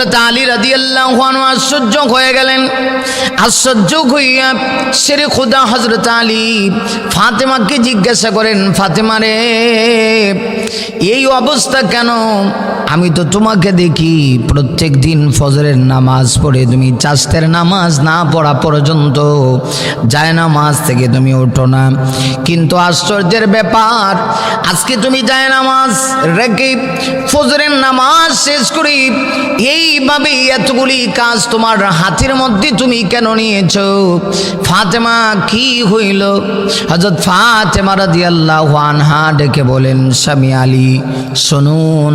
হজরত আলী রাদি আল্লাহ আশ্চর্য হয়ে গেলেন। আশ্চর্য হইয়া সেরে খুদা হজরত আলী ফাতেমাকে জিজ্ঞাসা করেন, ফাতেমা রে, এই অবস্থা কেন? আমি তো তোমাকে দেখি প্রত্যেক দিন ফজরের নামাজ পড়ে, তুমি চাস্তের নামাজ না পড়া পর্যন্ত যায় নামাজ থেকে তুমি ওঠো না। কিন্তু আশ্চর্যের ব্যাপার, আজকে তুমি যায় নামাজ রেখে ফজরের নামাজ শেষ করে এইভাবে এতগুলি কাজ তোমার হাতের মধ্যে তুমি কেন নিয়েছো? ফাতেমা কি হইল? হজরত ফাতেমা রাদি আল্লাহ আনহা ডেকে বলেন, স্বামী আলী, শুনুন,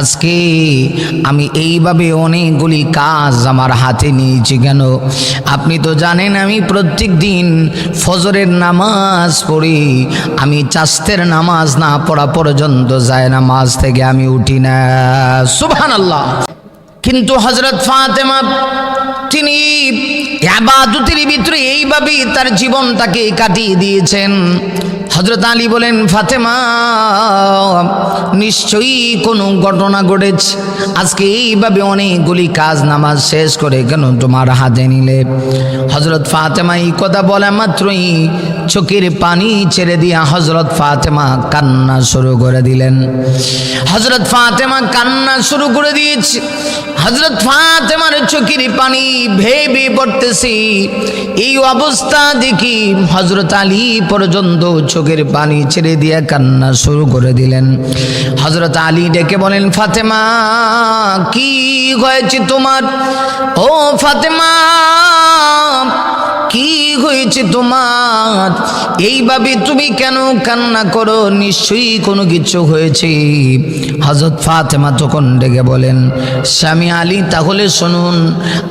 আজকে আমি এইভাবে অনেকগুলি কাজ আমার হাতে নিয়েছি কেন? আপনি তো জানেন আমি প্রত্যেক দিন ফজরের নামাজ পড়ি। আমি চাস্তের নামাজ না পড়া পর্যন্ত যায় নামাজ থেকে আমি উঠি না। সুবহান আল্লাহ কিন্তু হজরত ফাতেমা তিনি আবাদতের ভিতরে এইভাবেই তার জীবনটাকে কাটিয়ে দিয়েছেন। হজরত আলী বলেন, ফাতেমা, নিশ্চয়ই কোনো ঘটনা ঘটেছে। আজকে এইভাবে অনেকগুলি কাজ নামাজ শেষ করে কেন তোমার হাতে নিলে? হজরত ফাতেমা এই কথা বলা মাত্রই চোখের পানি ছেড়ে দিয়া হজরত ফাতেমা কান্না শুরু করে দিলেন। হজরত ফাতেমা কান্না শুরু করে দিয়েছে। হজরত ফাতেমার চোখের পানি ভেবে পড়তেছি এই অবস্থা দেখি হজরত আলী পর্যন্ত চোখের পানি ছেড়ে দিয়ে কান্না শুরু করে দিলেন। হজরত আলী ডেকে বলেন, ফাতেমা, কি হয়েছে তোমার? ও ফাতেমা কি হয়েছে তোমার? এইভাবে তুমি কেন কান্না করো? নিশ্চয়ই কোনো কিছু হয়েছে। হজরত ফাতেমা তখন ডেকে বলেন, স্বামী আলী, তাহলে শুনুন,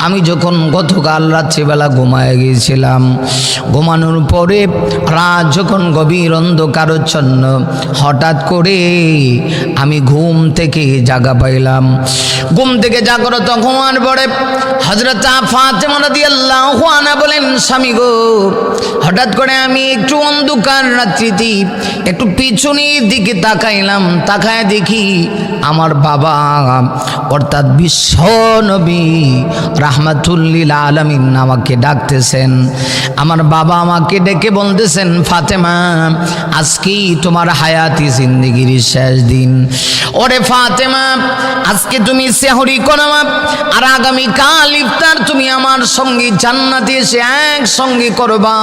আমি যখন গতকাল রাত্রিবেলা ঘুমায় গিয়েছিলাম, ঘুমানোর পরে রাত যখন গভীর অন্ধকারচ্ছন্ন হঠাৎ করে আমি ঘুম থেকে জাগা পাইলাম। ঘুম থেকে জাগ্রত হওয়ার পরে হজরত ফাতেমা রাদিয়াল্লাহু আনহা বলেন স্বামী গো, হঠাৎ করে আমি একটু অন্ধকার রাত্রিতে একটু পিছনের দিকে তাকাইলাম, তাকায় দেখি আমার বাবা অর্থাৎ বিশ্ব নবী রাহমাতুল্লিল আলমিন আমাকে ডাকতেছেন। আমার বাবা আমাকে ডেকে বলতেছেন, ফাতেমা, আজকেই তোমার হায়াতি জিন্দিগির শেষ দিন। ওরে ফাতেমা, আজকে তুমি সেহরি করামা আর আগামী কাল ইফতার তুমি আমার সঙ্গে জান্নাতে এসে একসঙ্গে করবা।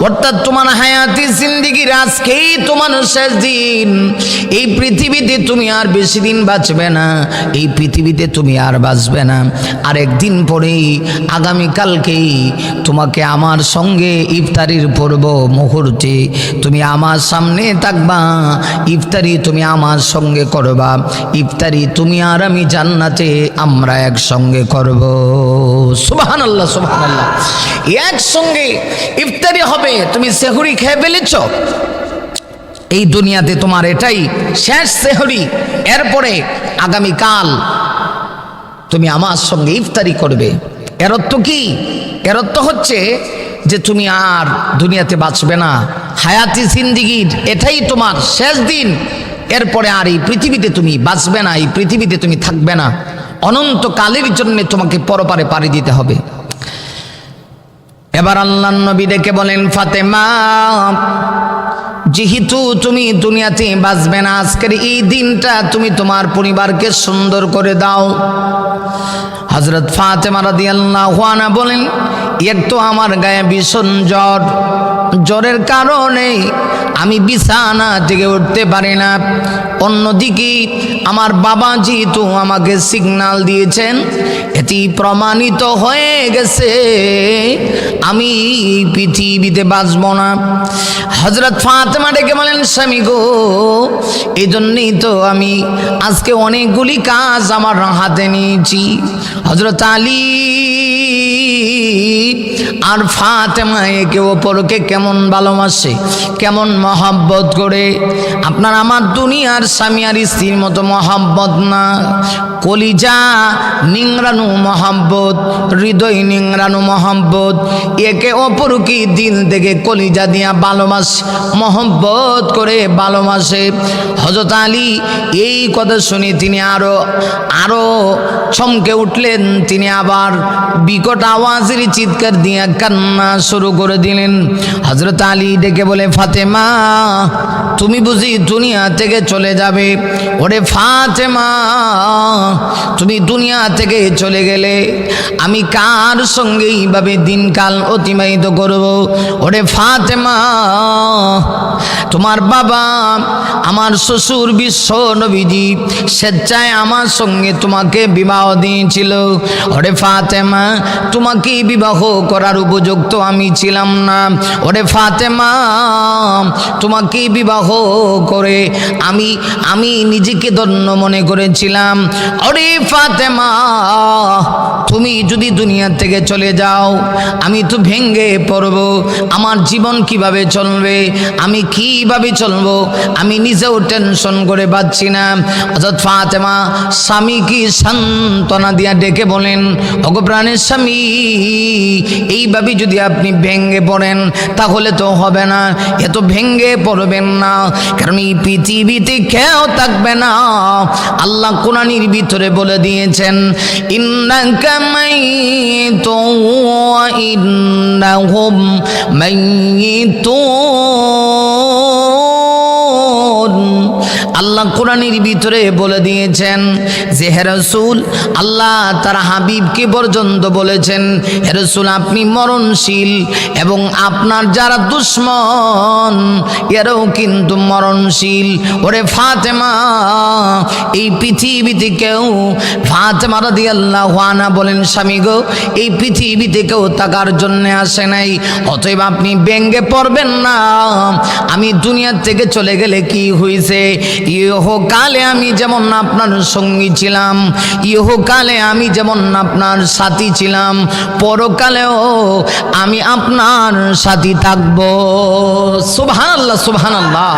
অর্থাৎ তোমার হায়াতি জিন্দিগির আজকেই তোমার শেষ দিন। এই পৃথিবীতে তুমি আর বেশি দিন বাঁচবে না। এই পৃথিবীতে তুমি আর বাঁচবে না। আর একদিন পরেই, আগামীকালকেই তোমাকে আমার সঙ্গে ইফতারির পূর্ব মুহূর্তে তুমি আমার সামনে থাকবা। ইফতারি তুমি আমার সঙ্গে করবা। ইফতারি তুমি আর আমি জান্নাতে আমরা একসঙ্গে করব। সুবাহান আল্লাহ সুবাহান আল্লাহ একসঙ্গে ইফতারি হবে। তুমি সেহুরি খেয়ে ফেলেছ। এই দুনিয়াতে তোমার এটাই শেষ সেহরি। এরপরে আগামীকাল তুমি আমার সঙ্গে ইফতারি করবে। এর অর্থ কি? এর অর্থ হচ্ছে যে তুমি আর দুনিয়াতে বাঁচবে না। হায়াতি জিন্দিগির এটাই তোমার শেষ দিন। এরপরে আর এই পৃথিবীতে তুমি বাঁচবে না, এই পৃথিবীতে তুমি থাকবে না। অনন্তকালের জন্য তোমাকে পরপারে পাড়ি দিতে হবে। এবার আল্লাহ নবী দেখে বলেন ফাতেমা যেহেতু তুমি দুনিয়াতে বাঁচবে না, আজকের এই দিনটা তুমি তোমার পরিবারকে সুন্দর করে দাও। হজরত ফাতেমা রাদিয়াল্লাহু আনহা বলেন এক তো আমার গায়ে ভীষণ জ্বর। জ্বরের কারণে আমি বিছানা থেকে উঠতে পারি না। অন্যদিকে আমার বাবা যেহেতু আমাকে সিগনাল দিয়েছেন, এটি প্রমাণিত হয়ে গেছে, আমি পৃথিবীতে বাঁচব না। হজরত ফাতেমা ডেকে বলেন স্বামী গো এই জন্যই তো আমি আজকে অনেকগুলি কাজ আমার হাতে নিয়েছি হজরত আলী আর ফাতেমা একে অপরকে কেমন ভালোবাসে, কেমন মহাব্বত করে? আপনার আমার দুনিয়ার স্বামী আর স্ত্রীর মতো মহাব্বত না। কলিজা নিংরানু মহাব্বত, হৃদয় নিংরানু মহাব্বত, একে অপরকে দিল থেকে কলিজা দিয়া ভালোবাসে, মহব্বত করে ভালোবাসে। হজরত আলী এই কথা শুনে তিনি আরও আরও চমকে উঠলেন। তিনি আবার বিকট আওয়াজের চিৎকার দিয়ে কান্না শুরু করে দিলেন। হজরত আলী ডেকে বলে, ফাতেমা, তুমি বুঝি দুনিয়া থেকে চলে যাবে? ওরে ফাতেমা, তুমি দুনিয়া থেকে চলে গেলে আমি কার সঙ্গে এইভাবে দিনকাল অতিবাহিত করব? ওরে ফাতেমা, তোমার বাবা আমার শ্বশুর বিশ্ব নবীজি স্বেচ্ছায় আমার সঙ্গে তোমাকে বিবাহ দিয়েছিল। ওরে ফাতেমা, তোমাকে বিবাহ করার উপযুক্ত আমি ছিলাম না। ওরে ফাতেমা, তোমাকে বিবাহ করে আমি আমি নিজেকে ধন্য মনে করেছিলাম। ওরে ফাতেমা, তুমি যদি দুনিয়া থেকে চলে যাও, আমি তো ভেঙ্গে পড়ব। আমার জীবন কীভাবে চলবে? আমি কীভাবে চলবো? আমি নিজেও টেনশন করে পাচ্ছি না। অর্থাৎ ফাতেমা স্বামী কি সান্ত্বনা দিয়া ডেকে বলেন অগপ্রাণের স্বামী এইভাবে যদি আপনি ভেঙ্গে পড়েন, তাহলে তো হবে না। এত ভেঙ্গে পড়বেন না। কারণ এই পৃথিবীতে কেউ থাকবে না। আল্লাহ কোরআনির ভিতরে বলে দিয়েছেন, ইন্নাকা মাইতুন ওয়া ইন্নাহুম মাইয়িতুন আল্লাহ কোরআনের ভিতরে বলে দিয়েছেন যে হেরসুল আল্লাহ তার হাবিবকে পর্যন্ত বলেছেন হেরসুল আপনি মরণশীল এবং আপনার যারা দুশ্মন, এরাও কিন্তু মরণশীল। ওরে ফাতেমা, এই পৃথিবীতে কেউ, ফাতেমা রাদি আল্লাহ আনা বলেন, স্বামী গো, এই পৃথিবীতে কেউ থাকার জন্য আসে নাই, অতএব আপনি ব্যঙ্গে পড়বেন না। আমি দুনিয়ার থেকে চলে গেলে কি হয়েছে ইহকালে আমি যেমন আপনার সঙ্গী ছিলাম, ইহকালে আমি যেমন আপনার সাথী ছিলাম, পরকালেও আমি আপনার সাথী থাকব। সুবহান আল্লাহ সুবহান আল্লাহ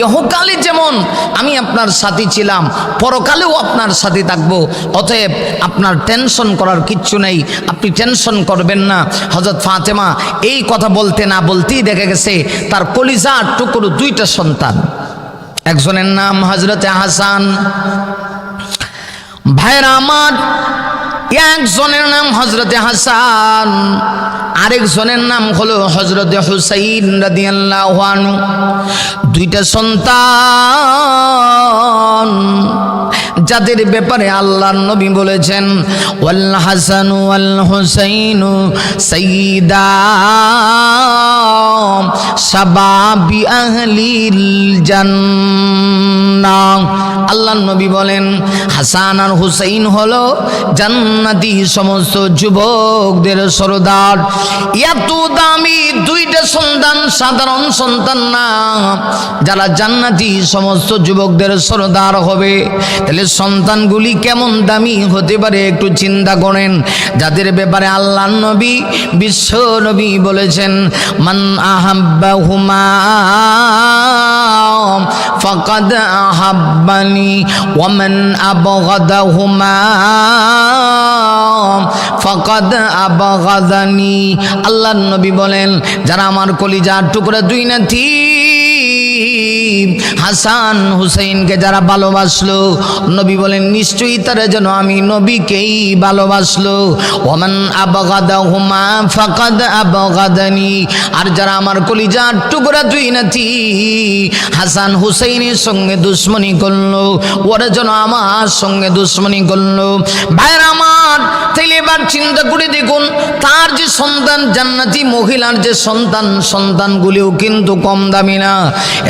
ইহকালে যেমন আমি আপনার সাথী ছিলাম, পরকালেও আপনার সাথে থাকব। অতএব আপনার টেনশন করার কিচ্ছু নেই, আপনি টেনশন করবেন না। হজরত ফাতেমা এই কথা বলতে না বলতেই দেখা গেছে, তার কলিজার টুকরো দুইটা সন্তান। একজনের নাম হজরতে হাসান। ভাইয়ের আমার, একজনের নাম হজরতে হাসান, আরেকজনের নাম হলো হজরতে হুসাইন রাদিয়াল্লাহু আনহু। দুইটা সন্তান। যাদের ব্যাপারে আল্লাহর নবী বলেছেন, ওয়াল হাসানু ওয়াল হুসাইনু সাইয়্যিদা শাবাবি আহলিল জান্নাহ আল্লাহর নবী বলেন, হাসান আর হুসাইন হলো জান্নাতি সমস্ত যুবকদের সরদার। এত দামি দুইটা সন্তান, সাধারণ সন্তান না। যারা জান্নাতি সমস্ত যুবকদের সরদার হবে, তাহলে সন্তানগুলি কেমন দামি হতে পারে একটু চিন্তা করেন। যাদের ব্যাপারে আল্লাহ নবী, বিশ্ব নবী বলেছেন, মান আহাব্বা হুমা ফকদ আহাব্বানি ওয়ামান আবগাদাহুমা ফকদ আবগাদানি। আল্লাহ নবী বলেন, যারা আমার কলিজার টুকরা দুই নাথি হাসান হুসাইনকে যারা ভালোবাসলো, নবী বলেন, নিশ্চয়ই তারা যেন আমি নবীকেই ভালোবাসলো। ওমান আবগাদা হুমা ফাকাদ আবগাদানি। আর যারা আমার কলিজার টুকরা দুই নাতি, হাসান হুসাইনের সঙ্গে দুশ্মনী করল, ওরা যেন আমার সঙ্গে দুশ্মনী করল। ভাইয়ের আমার, তাইলে এবার চিন্তা করে দেখুন, তার যে সন্তান জান্নাতি মহিলার যে সন্তান, সন্তানগুলিও কিন্তু কম দামি না।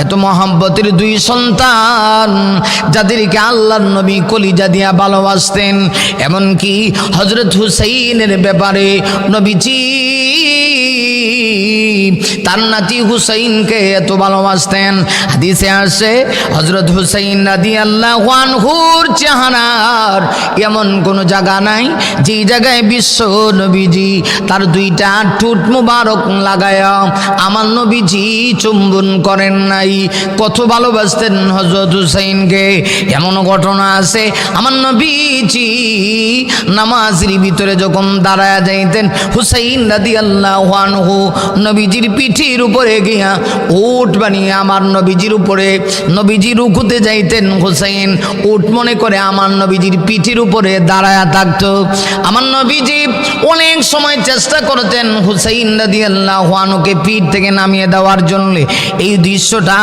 এত মহাব্বতের দুই সন্তান যাদেরকে আল্লাহর নবী কলিজা দিয়া ভালোবাসতেন। এমনকি হজরত হুসাইনের ব্যাপারে নবীজি তার নাতি হুসাইনকে এত ভালোবাসতেন। হাদিসে আসে হজরত হুসাইন রাদি আল্লাহ হুর চেহারার এমন কোনো জায়গা নাই, যেই জায়গায় বিশ্ব নবীজি তার দুইটা ঠোঁট মুবারক লাগায় আমার নবীজি চুম্বন করেন নাই। কত ভালোবাসতেন হজরত হুসাইনকে। এমন ঘটনা আছে, আমার নবীজি নামাজের ভিতরে যখন দাঁড়ায় যাইতেন, হুসাইন রাদি আল্লাহ আনহু নবীজির পিঠির উপরে গিয়া উট বানিয়ে আমার নবীজির উপরে, নবীজি রুকুতে যাইতেন হুসাইন, উট মনে করে আমার নবীজির পিঠির উপরে দাঁড়ায়া থাকতো। আমার নবীজি অনেক সময় চেষ্টা করতেন হুসাইন রাদি আল্লাহ আনুকে পিঠ থেকে নামিয়ে দেওয়ার জন্য। এই দৃশ্যটা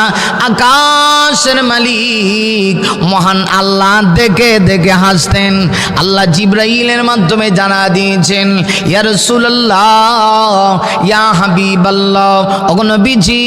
আকাশের মালিক, মহান আল্লাহ দেখে দেখে হাসতেন। আল্লাহ জিব্রাইলের মাধ্যমে জানা দিয়েছেন, ইয়া রাসূলুল্লাহ হাবিবাল্লাহ। অগনবীজি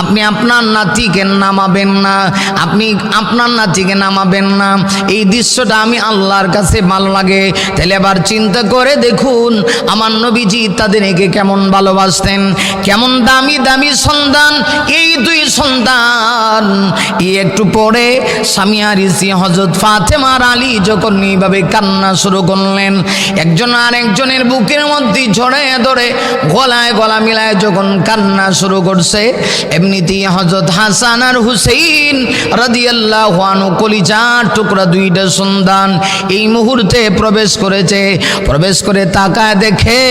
আপনি আপনার নাতিকে নামাবেন না। আপনি আপনার নাতিকে নামাবেন না। এই দৃশ্যটা আমি আল্লাহর কাছে ভালো লাগে। তাহলে এবার চিন্তা করে দেখুন, আমার নবীজি তাদেরকে কেমন ভালোবাসতেন, কেমন দামি দামি সন্তান। এই দুই সন্তান, এই একটু পরে স্বামী আরিসি হজরত ফাতেমার আলী যখন এইভাবে কান্না শুরু করলেন, একজন আর একজনের বুকের মধ্যে ঝড়ে ধরে গলায় গলা মিলায় যখন কান্না শুরু করছে, এমনিতেই হজরত হাসান আর হুসেইন রাদিয়াল্লাহ আনু কলিজার টুকরা দুইটা সন্তান এই মুহূর্তে প্রবেশ করেছে। প্রবেশ করে তাকায় দেখে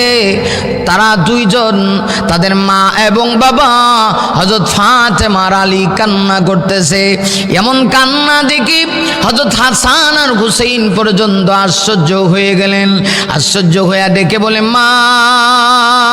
তারা দুইজন, তাদের মা এবং বাবা হজরত ফাতেমার আলী কান্না করতেছে। এমন কান্না দেখি হজরত হাসান আর হুসেইন পর্যন্ত আশ্চর্য হয়ে গেলেন। আশ্চর্য হয়ে ডেকে বলে, মা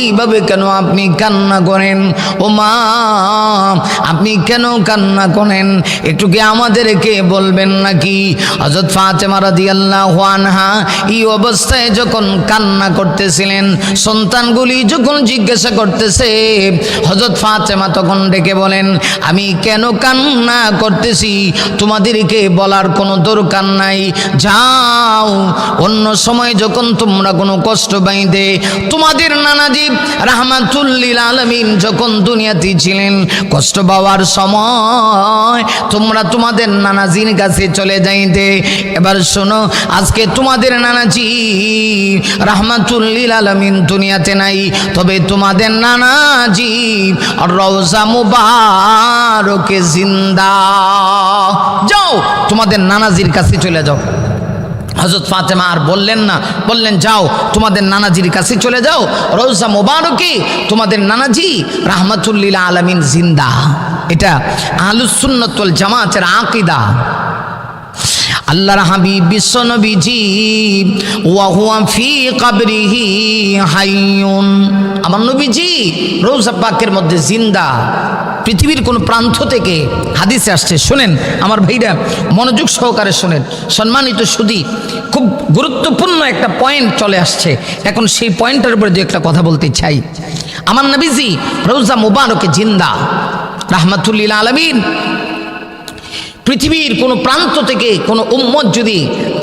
এইভাবে কেন আপনি কান্না করেন? ও মা আপনি কেন কান্না করেন? একটু কি আমাদেরকে বলবেন নাকি? হজরত ফাতেমা রাদিয়াল্লাহু আনহা এই অবস্থায় যখন কান্না করতেছিলেন, সন্তানগুলি যখন জিজ্ঞাসা করতেছে হজরত ফাতেমা তখন ডেকে বলেন, আমি কেন কান্না করতেছি? তোমাদেরকে বলার কোনো দরকার নাই। যাও, অন্য সময় যখন তোমরা কোনো কষ্ট বাইদে তোমাদের নানাজি রাহমাতুল্লিল আলমিন যখন দুনিয়াতে ছিলেন, কষ্ট পাওয়ার সময় তোমরা তোমাদের নানাজির কাছে চলে যাইতে। এবার শোনো, আজকে তোমাদের নানাজি রাহমাতুল্লিল আলমিন দুনিয়াতে নাই, তবে তোমাদের নানাজি রওজা মুবারকে জিন্দা। যাও, তোমাদের নানাজির কাছে চলে যাও। হজরত ফাতেমা আর বললেন না, বললেন, যাও, তোমাদের নানাজির কাছে চলে যাও। রৌজা মোবারকে, তোমাদের নানাজি রাহমাতুল্লিল আলমিন জিন্দা। এটা আহলুসুন্নতুল জামাতের আকিদা। আল্লাহর হাবিব বিশ্ব নবীজি ওয়াহুয়া ফি কাবরিহি হাইয়ুন। আমার নবীজি রোজা পাকের মধ্যে জিন্দা। পৃথিবীর কোন প্রান্ত থেকে হাদিসে আসছে। শোনেন, আমার ভাইরা মনোযোগ সহকারে শোনেন। সম্মানিত সুদী, খুব গুরুত্বপূর্ণ একটা পয়েন্ট চলে আসছে। এখন সেই পয়েন্টের উপরে দু একটা কথা বলতে চাই। আমার নবীজি রোজা মুবারকে জিন্দা, রাহমাতুল্লিল আলমিন। পৃথিবীর কোনো প্রান্ত থেকে কোনো উম্মত যদি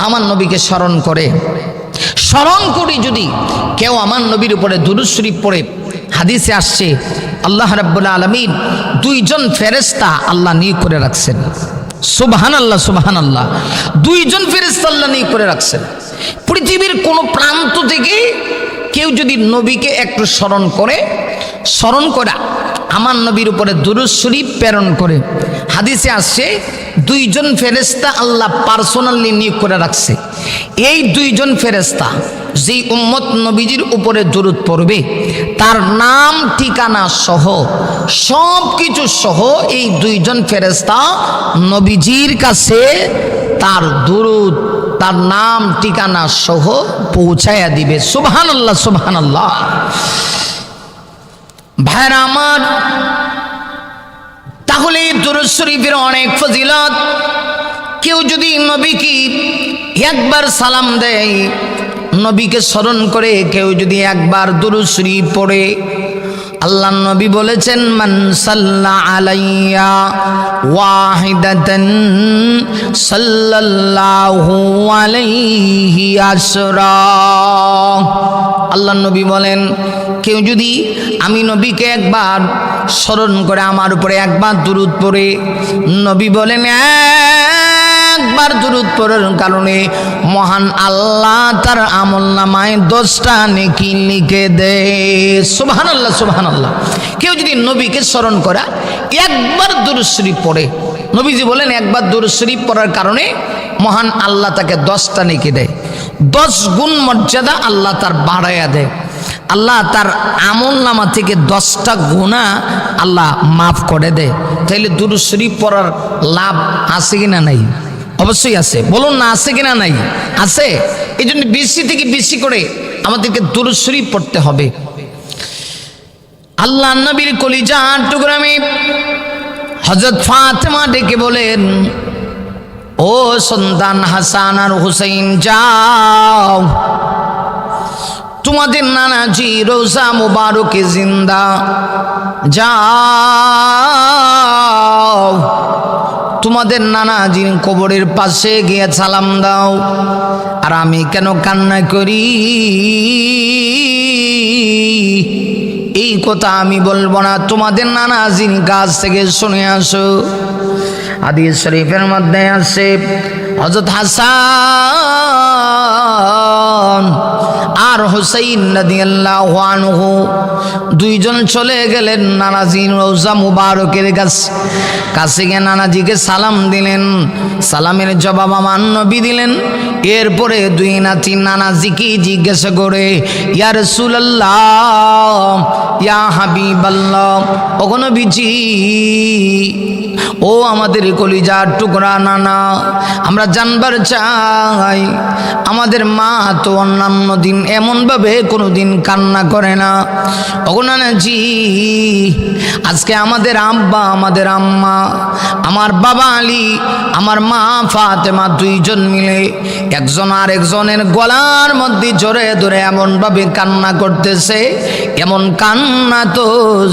আমার নবীকে স্মরণ করে, স্মরণ করি যদি কেউ আমার নবীর উপরে দুরুদ শরীফ পড়ে, হাদিসে আসছে আল্লাহ রাব্বুল আলমিন দুইজন ফেরেস্তা আল্লাহ নিয়োগ করে রাখছেন। সুবহান আল্লাহ সুবহান আল্লাহ দুইজন ফেরেস্তা আল্লাহ নিয়োগ করে রাখছেন। পৃথিবীর কোনো প্রান্ত থেকে কেউ যদি নবীকে একটু স্মরণ করে, স্মরণ করা, আমার নবীর উপরে দুরুশ্বরী প্রেরণ করে, হাদিসে আসছে দুইজন ফেরেস্তা আল্লাহ পার্সোনালি নিয়োগ করে রাখছে। এই দুইজন ফেরেস্তা যেই উম্মত নবীজির উপরে দূরত পড়বে, তার নাম, ঠিকানা সহ সব কিছু সহ এই দুইজন ফেরেস্তা নবীজির কাছে তার দুরুদ, তার নাম, ঠিকানা সহ পৌঁছায়া দিবে। সুবহান আল্লাহ সুবহান আল্লাহ ভাইরা আমার, তাহলে দুরুদ শরীফের অনেক ফজিলত। কেউ যদি নবীকে একবার সালাম দেয়, নবীকে স্মরণ করে কেউ যদি একবার দুরুদ শরীফ পড়ে আল্লাহ নবী বলেছেন, মান আল্লাহ নবী বলেন, কেউ যদি আমি নবীকে একবার স্মরণ করে আমার উপরে একবার দুরুদ পড়ে, নবী বলেন একবার দুরুদ পড়ার কারণে মহান আল্লাহ তার আমল নামায় দশটা নেকি লিখে দে সুবহান আল্লাহ সুবহান আল্লাহ কেউ যদি নবীকে স্মরণ করা একবার দুরুদ পড়ে, নবীজি বলেন, একবার দুরুদ শরীফ পড়ার কারণে মহান আল্লাহ তাকে দশটা নেকি দেয়। দশ গুণ মর্যাদা আল্লাহ তার বাড়াইয়া দেয়। আল্লাহ তার আমল নামা থেকে দশটা গুণা আল্লাহ মাফ করে দেয়। তাইলে দুরুদ শরীফ পড়ার লাভ আছে কিনা নাই? অবশ্যই আছে। বলুন না, আছে কিনা নাই? আছে? এই জন্য বেশি থেকে বেশি করে আমাদেরকে দুরুদ পড়তে হবে। আল্লাহ নবীর কলিজা টুকরামে হজরত ফাতেমা ডেকে বলেন, ও সন্তান হাসান আর হুসাইন, যাও। তোমাদের নানাজি রোজা মুবারকে জিন্দা। যাও। তোমাদের নানা জিন কবরের পাশে গিয়ে সালাম দাও। আর আমি কেন কান্না করি? এই কথা আমি বলব না, তোমাদের নানা জিন কাছ থেকে শুনে আসো। আদি শরীফের মধ্যে আসে হজরত হাসান আর হুসাইন আনহু দুইজন চলে গেলেন নানাজি রোজা মুবারকের কাছে। কাছে গিয়ে নানাজিকে সালাম দিলেন। সালামের জবাব আমার নবী দিলেন। এরপরে দুই নাতি নানাজিকে জিজ্ঞাসা করে ইয়ার রাসূলুল্লাহ, ইয়া হাবিবাল্লাহ, ওগো বিজি ও আমাদের কলিজার টুকরা নানা, আমরা জানবার চাই, আমাদের মা তো অন্যান্য দিন এমনভাবে কোনো দিন কান্না করে না। অগনানাজি আজকে আমাদের আব্বা, আমাদের আম্মা, আমার বাবা আলী, আমার মা ফাতেমা দুইজন মিলে একজন আর একজনের গলার মধ্যে জোরে ধরে এমনভাবে কান্না করতেছে। এমন কান্না তো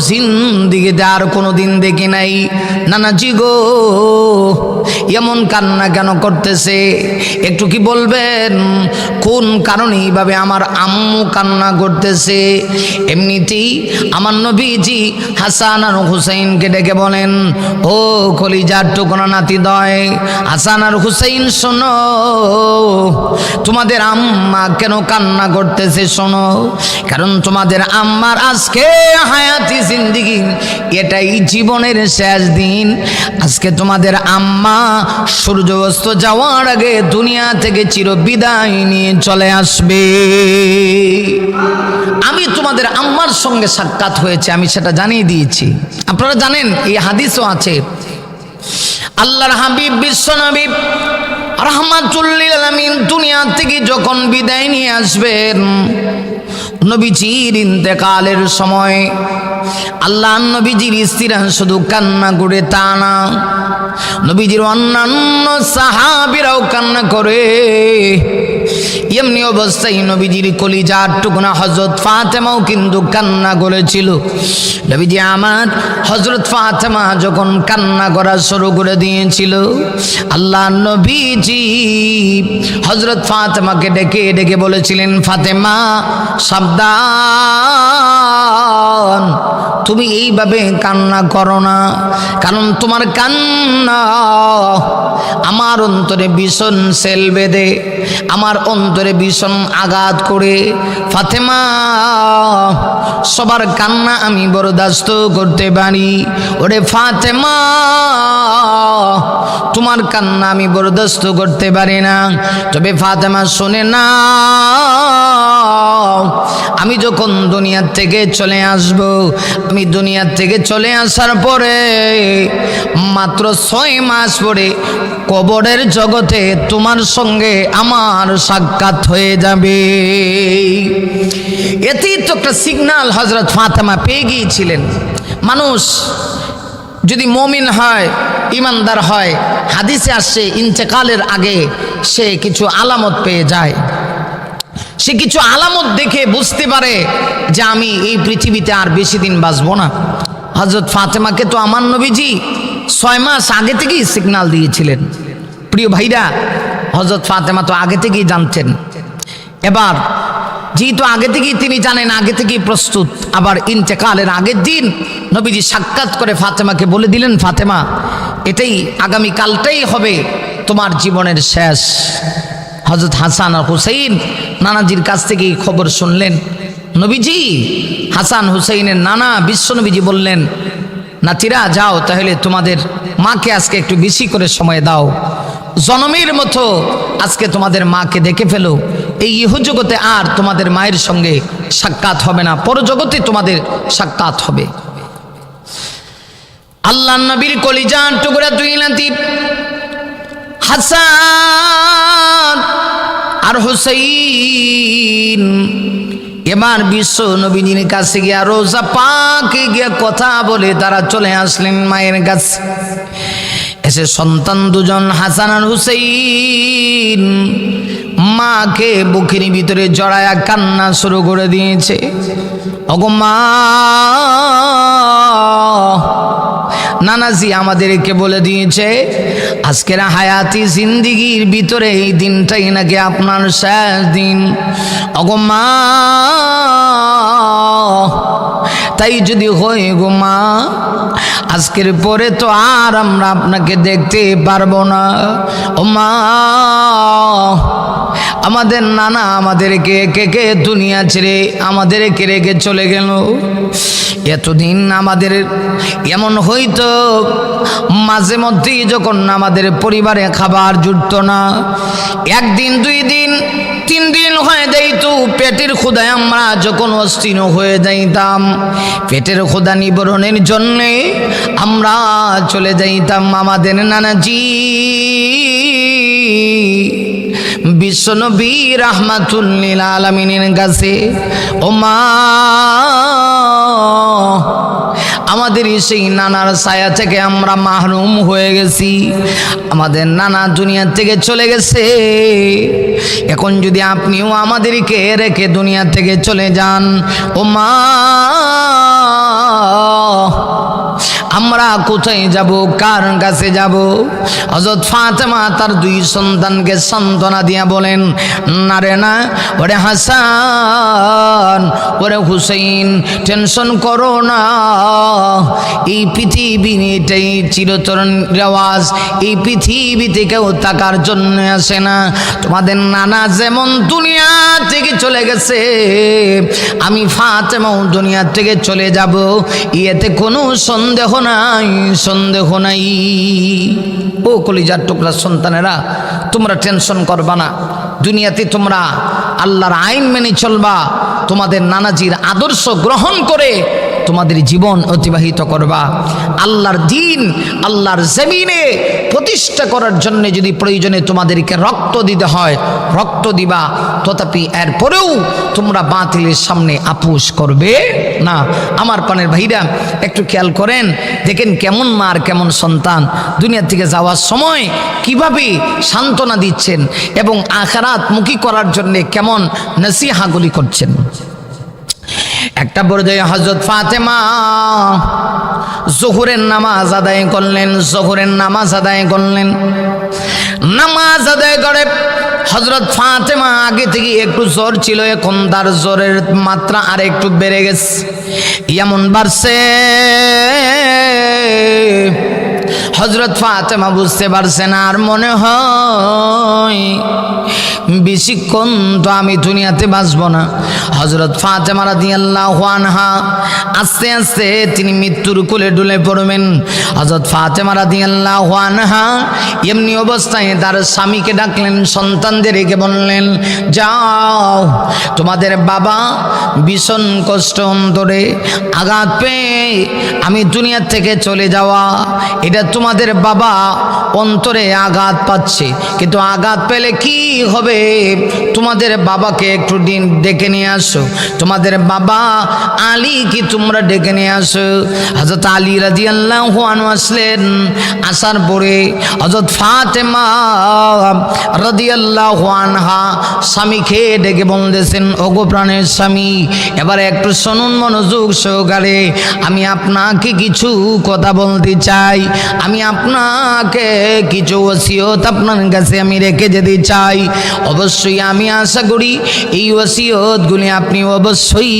জিন্দিগিতে আর কোনো দিন দেখি নাই। নানাজি গো, এমন কান্না কেন করতেছে? একটু কি বলবেন? কোন কারণে এইভাবে আমার আম্মু কান্না করতেছে। এমনিতেই আমার নবীজি হাসান আর হুসাইনকে ডেকে বলেন, ও কলিজার টুকরা নাতি দয়, হাসান আর হুসাইন শোনো, তোমাদের আম্মা কেন কান্না করতেছে শোনো, কারণ তোমাদের আম্মার আজকে হায়াতি জিন্দিগি, এটাই জীবনের শেষ দিন। আজকে তোমাদের আম্মা সূর্য অস্ত যাওয়ার আগে দুনিয়া থেকে চির বিদায় নিয়ে চলে আসবে। আমি তোমাদের আম্মার সঙ্গে সাক্ষাৎ হয়েছে, আমি সেটা জানিয়ে দিয়েছি। আপনারা জানেন, এই হাদিসও আছে। আল্লাহর হাবিব বিশ্বনবী রহমাতুল্লিল আলামিন দুনিয়া থেকে যখন বিদায় নিয়ে আসবেন, নবীজির ইন্তেকালের সময় আল্লাহ নবীজির স্ত্রীরা শুধু কান্না করে তা না, নবীজির অন্যান্য সাহাবিরাও কান্না করে। এমনি অবস্থায় নবীজির কলিজার টুকুনা হজরত ফাতেমাও কিন্তু কান্না করেছিল। নবীজি আমার হজরত ফাতেমা যখন কান্না করা শুরু করে দিয়েছিল, আল্লাহ নবীজি হজরত ফাতেমাকে ডেকে ডেকে বলেছিলেন, ফাতেমা, সাবধান। তুমি এইভাবে কান্না করো না। কারণ তোমার কান্না আমার অন্তরে ভীষণ সেল বেঁধে, আমার অন্তরে ভীষণ আঘাত করে। ফাতেমা, সবার কান্না আমি বরদাস্ত করতে পারি। ওরে ফাতেমা, তোমার কান্না আমি বরদাস্ত করতে পারি না। তবে ফাতেমা শোনে না। আমি যখন দুনিয়ার থেকে চলে আসব, আমি দুনিয়ার থেকে চলে আসার পরে মাত্র ছয় মাস পরে কবরের জগতে তোমার সঙ্গে আমার সাক্ষাৎ হয়ে যাবে। এতেই তো একটা সিগনাল হজরত ফাতেমা পেয়ে গিয়েছিলেন। মানুষ যদি মমিন হয় ইমানদার হয়, হাদিসে আসছে ইন্তেকালের আগে সে কিছু আলামত পেয়ে যায়। সে কিছু আলামত দেখে বুঝতে পারে যে আমি এই পৃথিবীতে আর বেশি দিন বাঁচবো না। হজরত ফাতেমাকে তো আমার নবীজি ছয় মাস আগে থেকেই সিগনাল দিয়েছিলেন। প্রিয় ভাইরা হজরত ফাতেমা তো আগে থেকেই জানতেন। এবার, যেহেতু আগে থেকেই তিনি জানেন, আগে থেকেই প্রস্তুত, আবার ইন্তেকালের আগের দিন নবীজি সাক্ষাৎ করে ফাতেমাকে বলে দিলেন, ফাতেমা, এটাই আগামী কালটাই হবে তোমার জীবনের শেষ। হজরত হাসান আর হুসাইন নানাজির কাছ থেকে এই খবর শুনলেন। নবীজি, হাসান হুসাইনের নানা বিশ্বনবীজি বললেন, নাতিরা, যাও তাহলে তোমাদের মাকে আজকে একটু বেশি করে সময় দাও। জনমের মতো আজকে তোমাদের মাকে দেখে ফেলো। এই ইহজগতে আর তোমাদের মায়ের সঙ্গে সাক্ষাৎ হবে না, পরজগতে তোমাদের সাক্ষাৎ হবে। আল্লাহ নবীর কলিজান টুকরা দুই নাতি হাসান আর হুসাইন। এবার বিশ্ব নবীজির কাছে গিয়া রোজা পাকে গিয়া কথা বলে তারা চলে আসলেন মায়ের কাছে। এসে সন্তান দুজন হাসান আর হুসাইন মাকে বুকের ভিতরে জড়ায়া কান্না শুরু করে দিয়েছে। অগো মা, নানাজি আমাদেরকে বলে দিয়েছে আজকের হায়াতি জিন্দিগির ভিতরে এই দিনটাই নাকি আপনার শেষ দিন। অগমা তাই যদি হয় গো মা, আজকের পরে তো আর আমরা আপনাকে দেখতে পারব না। ও মা আমাদের নানা আমাদেরকে কে কে দুনিয়া ছেড়ে আমাদের আমাদেরকে রেখে চলে গেল। এতদিন আমাদের এমন হইতো, মাঝে মধ্যেই যখন আমাদের পরিবারে খাবার জুটত না, একদিন, দুই দিন, তিন দিন হয়ে যাইতো, পেটের ক্ষুদায় আমরা যখন অস্থির হয়ে যাইতাম, পেটের ক্ষুদা নিবরণের জন্যে আমরা চলে যাইতাম আমাদের নানাজি। বিশ্বনবী রাহমাতুল্লিল আলমিনের কাছে ও মা আমাদের সেই নানার ছায়া থেকে আমরা মাহরুম হয়ে গেছি। আমাদের নানা দুনিয়া থেকে চলে গেছে। এখন যদি আপনিও আমাদেরকে রেখে দুনিয়া থেকে চলে যান ও মা আমরা কোথায় যাব? কার কাছে যাব? হজরত ফাতেমা তার দুই সন্তানকে সান্ত্বনা দিয়া বলেন, না রে না, ওরে হাসান, ওরে হুসেইন, টেনশন করো না। এই পৃথিবী এটাই চিরতরণ রেওয়াজ। এই পৃথিবীতে কেউ থাকার জন্য আসে না। তোমাদের নানা যেমন দুনিয়া থেকে চলে গেছে, আমি ফাতেমাও দুনিয়া থেকে চলে যাব। ইয়েতে কোনো সন্দেহ নাই, সন্দেহ নাই। ও কলিজার টুকরা সন্তানেরা, তোমরা টেনশন করবা না। দুনিয়াতে তোমরা আল্লাহর আইন মেনে চলবা। তোমাদের নানাজির আদর্শ গ্রহণ করে তোমাদের জীবন অতিবাহিত করবা। আল্লাহর দিন, আল্লাহর জমিনে প্রতিষ্ঠা করার জন্য যদি প্রয়োজনে তোমাদেরকে রক্ত দিতে হয়, রক্ত দিবা। তথাপি এরপরেও তোমরা বাতিলের সামনে আপুস করবে না। আমার পানের ভাইরা, একটু খেয়াল করেন, দেখেন কেমন মা আর কেমন সন্তান। দুনিয়া থেকে যাওয়ার সময় কীভাবে সান্ত্বনা দিচ্ছেন এবং আখারাত মুখী করার জন্যে কেমন নসিহাগুলি করছেন। একটা পর্যায়ে হজরত ফাতেমা জহুরের নামাজ আদায় করলেন, জহুরের নামাজ আদায় করলেন। নামাজ আদায় করে হজরত ফাতেমা আগে থেকে একটু জ্বর ছিল, এখন তার জ্বরের মাত্রা আর একটু বেড়ে গেছে। এমন বাড়ছে হজরত ফাতেমা বুঝতে পারছেন আর মনে হয় বেশিক্ষণ তো আমি দুনিয়াতে বাঁচব না। হজরত ফাতেমা রাদি আল্লাহ আনহা আস্তে আস্তে তিনি মৃত্যুর কোলে ডুলে পড়বেন। হজরত ফাতেমা আল্লাহ আনহা এমনি অবস্থায় তার স্বামীকে ডাকলেন, সন্তানদেরকে বললেন, যাও, তোমাদের বাবা ভীষণ কষ্ট অন্তরে আঘাত পেয়ে আমি দুনিয়ার থেকে চলে যাওয়া, এটা তোমাদের বাবা অন্তরে আঘাত পাচ্ছে। কিন্তু আঘাত পেলে কি হবে? তোমাদের বাবাকে একটু দিন ডেকে নিয়ে আসো। তোমাদের বাবা আলী কি তোমরা ডেকে নিয়ে আসো? হজরত আলী রাজি আল্লাহ আসলেন। আসার পরে হজরত ফাতেমা রাজি আল্লাহ আনহা স্বামীকে ডেকে বলতেছেন, ওগো প্রাণের স্বামী, এবার একটু শুনুন মনোযোগ সহকারে। আমি আপনাকে কিছু কথা বলতে চাই। আমি আপনাকে কিছু ওসিয়ত আপনার কাছে আমি রেখে যেতে চাই। অবশ্যই আমি আশা করি এই ওসিয়তগুলি আপনি অবশ্যই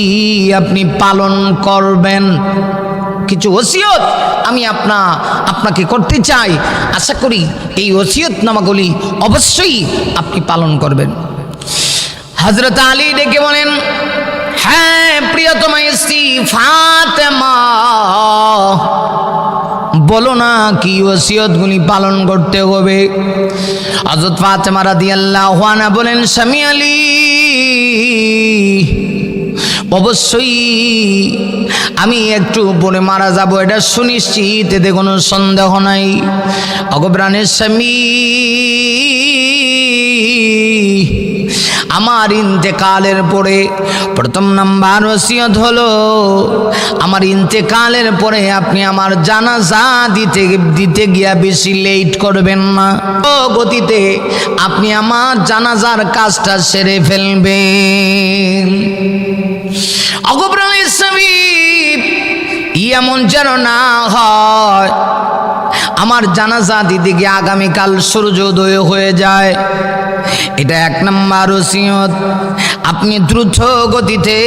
আপনি পালন করবেন। কিছু ওসিয়ত আমি আপনা, আপনাকে করতে চাই। আশা করি এই ওসিয়ত নামাগুলি অবশ্যই আপনি পালন করবেন। হজরত আলী ডেকে বলেন হ্যাঁ প্রিয়তমা স্ত্রী ফাতেমা। বলো না কি ওসিয়তগুলি পালন করতে হবে। হজরত ফাতেমা রাদিয়াল্লাহু আনহা বলেন, স্বামী আলী, অবশ্যই আমি একটু পরে মারা যাব, এটা সুনিশ্চিত, এতে কোনো সন্দেহ নাই। অগপ্রাণের স্বামী আমার ইন্তেকালের পরে প্রথম নাম্বার ওসিয়ত হলো, আমার ইন্তেকালের পরে আপনি আমার জানাজা দিতে দিতে গিয়া বেশি লেট করবেন না। ও গতিতে আপনি আমার জানাজার কাজটা সেরে ফেলবেন। অগপ্রাণ ইসলামী এমন যেন না হয় আমার জানাজা দিতে গিয়ে আগামীকাল সূর্যোদয় হয়ে যায়। এটা এক নম্বর ওসিয়ত। আপনি দ্রুত গতিতে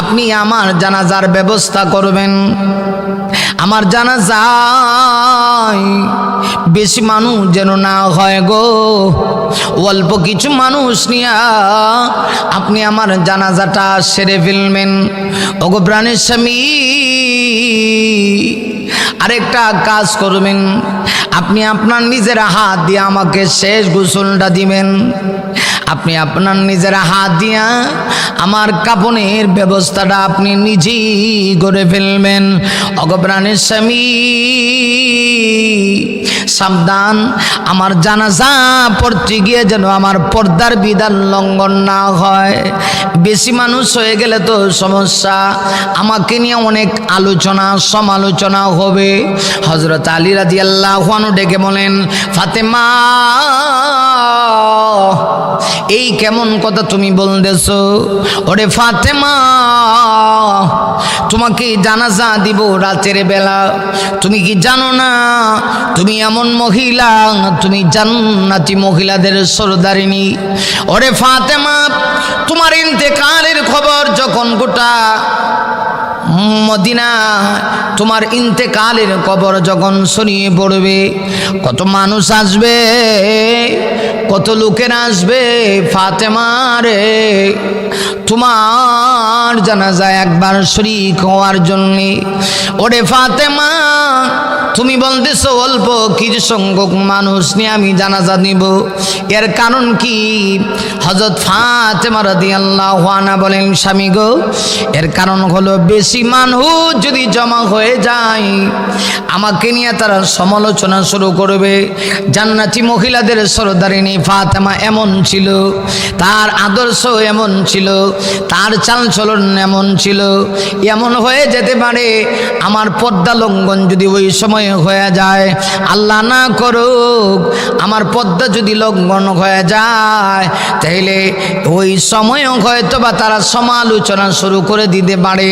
আপনি আমার জানাজার ব্যবস্থা করবেন। আমার জানাজায় বেশি মানুষ যেন না হয় গো। অল্প কিছু মানুষ নিয়া আপনি আমার জানাজাটা সেরে ফেলবেন। ওগো প্রাণের স্বামী আরেকটা কাজ করবেন। আপনি আপনার নিজের হাত দিয়ে আমাকে শেষ গোসলটা দিবেন। আপনি আপনার নিজের হাত দিয়া আমার কাপনের ব্যবস্থাটা আপনি নিজেই করে ফেলবেন। অগপ্রাণের স্বামী, সাবধান, আমার জানাজা পড়তে গিয়ে যেন আমার পর্দার বিধান লঙ্ঘন না হয়। বেশি মানুষ হয়ে গেলে তো সমস্যা। আমাকে নিয়ে অনেক আলোচনা, সমালোচনা হবে। হজরত আলী রাজি আল্লাহানু ডেকে বলেন, ফাতেমা, এই কেমন কথা তুমি বলতেছ? ওরে ফাতেমা তোমাকে জানাজা দিব রাতের বেলা। তুমি কি জানো না, তুমি এমন মহিলা, তুমি জান্নাতি মহিলাদের সরদারিনী। ওরে ফাতেমা, তোমার ইন্তেকালের খবর যখন গোটা মদিনা, তোমার ইন্তেকালের কবর যখন ছড়িয়ে পড়বে, কত মানুষ আসবে, কত লোকের আসবে ফাতেমারে। তোমার জানাজা একবার শরিক হওয়ার জন্যে, ওরে ফাতেমা, তুমি বলতেছো অল্প কিছু সংখ্যক মানুষ নিয়ে আমি জানাজা নিব। এর কারণ কি? হজরত ফাতেমা রাদিয়াল্লাহু আনহা বলেন, স্বামী গো, এর কারণ হলো বেশি মানুষ যদি জমা হয়ে যায়, আমাকে নিয়ে তারা সমালোচনা শুরু করবে। জান্নাতি মহিলাদের সরদারিনী ফাতেমা এমন ছিল, তার আদর্শ এমন ছিল, তার চালচলন এমন ছিল। এমন হয়ে যেতে পারে, আমার পদ্মা লঙ্ঘন যদি ওই সময় হয়ে যায়, আল্লাহ না করুক, আমার পদ্মা যদি লঙ্ঘন হয়ে যায়, তাহলে ওই সময়ও হয়তো বা তারা সমালোচনা শুরু করে দিতে পারে।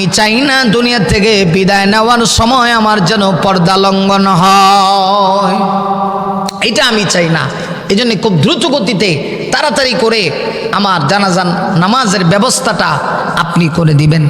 আমি চাই না দুনিয়া থেকে বিদায় নেওয়ার সময় আমার যেন পর্দা লঙ্ঘন হয়। এটা আমি চাই না। এই জন্য খুব দ্রুত গতিতে, তাড়াতাড়ি করে আমার জানাজান নামাজের ব্যবস্থাটা আপনি করে দিবেন।